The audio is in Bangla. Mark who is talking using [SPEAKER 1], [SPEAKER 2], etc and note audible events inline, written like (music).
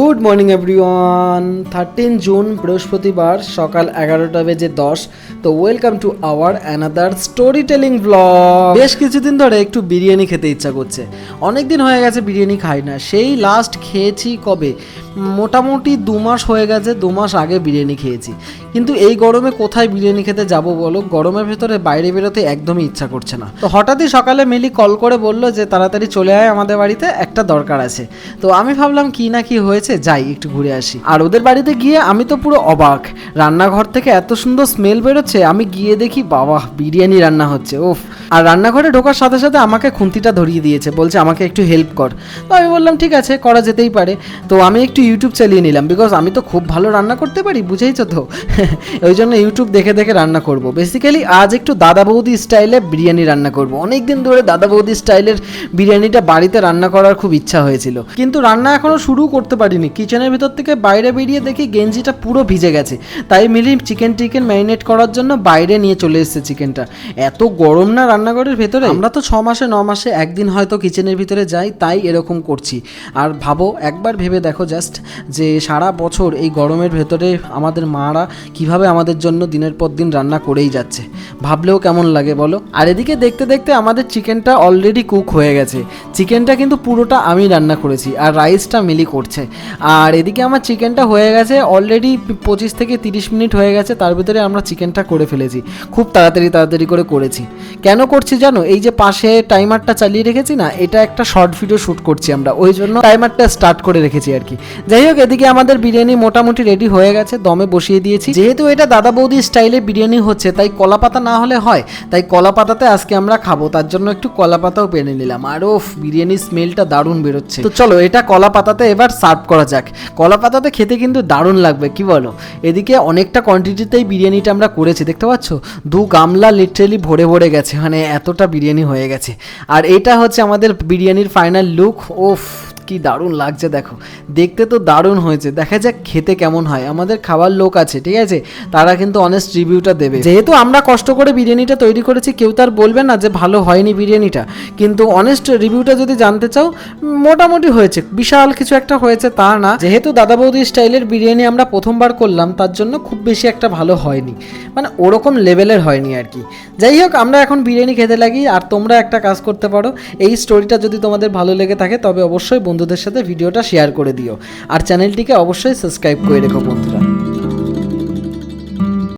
[SPEAKER 1] Good morning everyone thirteen June বৃহস্পতিবার, সকাল এগারোটা বেজে দশ। তো welcome to our another story telling blog বেশ কিছুদিন ধরে একটু বিরিয়ানি খেতে ইচ্ছা করছে। অনেক দিন হয়ে গেছে বিরিয়ানি খাই না। সেই লাস্ট খেয়েছি কবে? মোটামুটি দু মাস হয়ে গেছে, দু মাস আগে বিরিয়ানি খেয়েছি। কিন্তু এই গরমে কোথায় বিরিয়ানি খেতে যাব বলো? গরমের ভেতরে বাইরে বেরোতে একদমই ইচ্ছা করছে না। তো হঠাৎই সকালে মিলি কল করে বলল যে, তাড়াতাড়ি চলে আয় আমাদের বাড়িতে, একটা দরকার আছে। তো আমি ভাবলাম, কি না কি হয়েছে? যাই, একটু ঘুরে আসি। আর ওদের বাড়িতে গিয়ে আমি তো পুরো অবাক। রান্নাঘর থেকে এত সুন্দর স্মেল বেরোচ্ছে, আমি গিয়ে দেখি, বাবা, বিরিয়ানি রান্না হচ্ছে ওফ আর রান্নাঘরে ঢোকার সাথে সাথে আমাকে খুন্তিটা ধরিয়ে দিয়েছে, বলছে, আমাকে একটু হেল্প কর। তো আমি বললাম, ঠিক আছে, করা যেতেই পারে। তো আমি একটু ইউটিউব চালিয়ে নিলাম বিকজ আমি তো খুব ভালো রান্না করতে পারি, বুঝেইছো তো? (laughs) ওই জন্য ইউটিউব দেখে দেখে রান্না করব। বেসিক্যালি আজ একটু দাদা বৌদি স্টাইলে বিরিয়ানি রান্না করব। অনেক দিন ধরে দাদা বৌদি স্টাইলের বিরিয়ানিটা বাড়িতে রান্না করার খুব ইচ্ছা হয়েছিল। কিন্তু রান্না এখনও শুরু করতে পারিনি। কিচেনের ভিতর থেকে বাইরে বেরিয়ে দেখি গেঞ্জিটা পুরো ভিজে গেছে। তাই মিলি চিকেন টিকেন ম্যারিনেট করার জন্য বাইরে নিয়ে চলে এসেছে চিকেনটা এত গরম না রান্নাঘরের ভেতরে? আমরা তো ছ মাসে, ন মাসে একদিন হয়তো কিচেনের ভিতরে যাই, তাই এরকম করছি। আর ভাবো, একবার ভেবে দেখো জাস্ট যে সারা বছর এই গরমের ভেতরে আমাদের মারা কীভাবে আমাদের জন্য দিনের পর দিন রান্না করেই যাচ্ছে? ভাবলেও কেমন লাগে বলো? আর এদিকে দেখতে দেখতে আমাদের চিকেনটা অলরেডি কুক হয়ে গেছে। চিকেনটা কিন্তু পুরোটা আমি রান্না করেছি আর রাইসটা মিলি করছে। আর এদিকে আমার চিকেনটা হয়ে গেছে অলরেডি পঁচিশ থেকে তিরিশ মিনিট হয়ে গেছে, তার ভিতরে আমরা চিকেনটা করে ফেলেছি। খুব তাড়াতাড়ি তাড়াতাড়ি করে করেছি। কেন করছি জানো? এই যে পাশে টাইমারটা চালিয়ে রেখেছি না, এটা একটা শর্ট ভিডিও শ্যুট করছি আমরা। ওই জন্য টাইমারটা স্টার্ট করে রেখেছি আর কি। যাই হোক, এদিকে আমাদের বিরিয়ানি মোটামুটি রেডি হয়ে গেছে, দমে বসিয়ে দিয়েছি। যেহেতু এটা দাদা বৌদি স্টাইলে বিরিয়ানি হচ্ছে, তাই কলা পাতা না হলে হয়। তাই কলা পাতাতে আজকে আমরা খাব, তার জন্য একটু কলা পাতাও পেরে নিলাম। আর ওফ, বিরিয়ানির স্মেলটা দারুণ বেরোচ্ছে। তো চলো, এটা কলা পাতাতে এবার সার্ভ করা যাক। কলা পাতাতে খেতে কিন্তু দারুণ লাগবে, কি বলো? এদিকে অনেকটা কোয়ান্টিটিতেই বিরিয়ানিটা আমরা করেছি, দেখতে পাচ্ছ? দু গামলা লিটারেলি ভরে ভরে গেছে মানে এতটা বিরিয়ানি হয়ে গেছে। আর এটা হচ্ছে আমাদের বিরিয়ানির ফাইনাল লুক ওফ। কি দারুণ লাগছে দেখো। দেখতে তো দারুণ হয়েছে। দেখা যাক খেতে কেমন হয়। আমাদের খাবার লোক আছে, ঠিক আছে? তারা কিন্তু অনেস্ট রিভিউটা দেবে। যেহেতু আমরা কষ্ট করে বিরিয়ানিটা তৈরি করেছি, কেউ তার বলবে না যে ভালো হয়নি বিরিয়ানিটা। কিন্তু অনেস্ট রিভিউটা যদি জানতে চাও, মোটামুটি হয়েছে। বিশাল কিছু একটা হয়েছে, তা না। যেহেতু দাদা বৌদি স্টাইলের বিরিয়ানি আমরা প্রথমবার করলাম, তার জন্য খুব বেশি একটা ভালো হয়নি। মানে ওরকম লেভেলের হয়নি আর কি। যাই হোক, আমরা এখন বিরিয়ানি খেতে লাগি। আর তোমরা একটা কাজ করতে পারো। এই স্টোরিটা যদি তোমাদের ভালো লেগে থাকে, তবে অবশ্যই বন্ধুদের সাথে ভিডিওটা শেয়ার করে দিও। আর চ্যানেলটিকে অবশ্যই সাবস্ক্রাইব করে রেখো বন্ধুরা।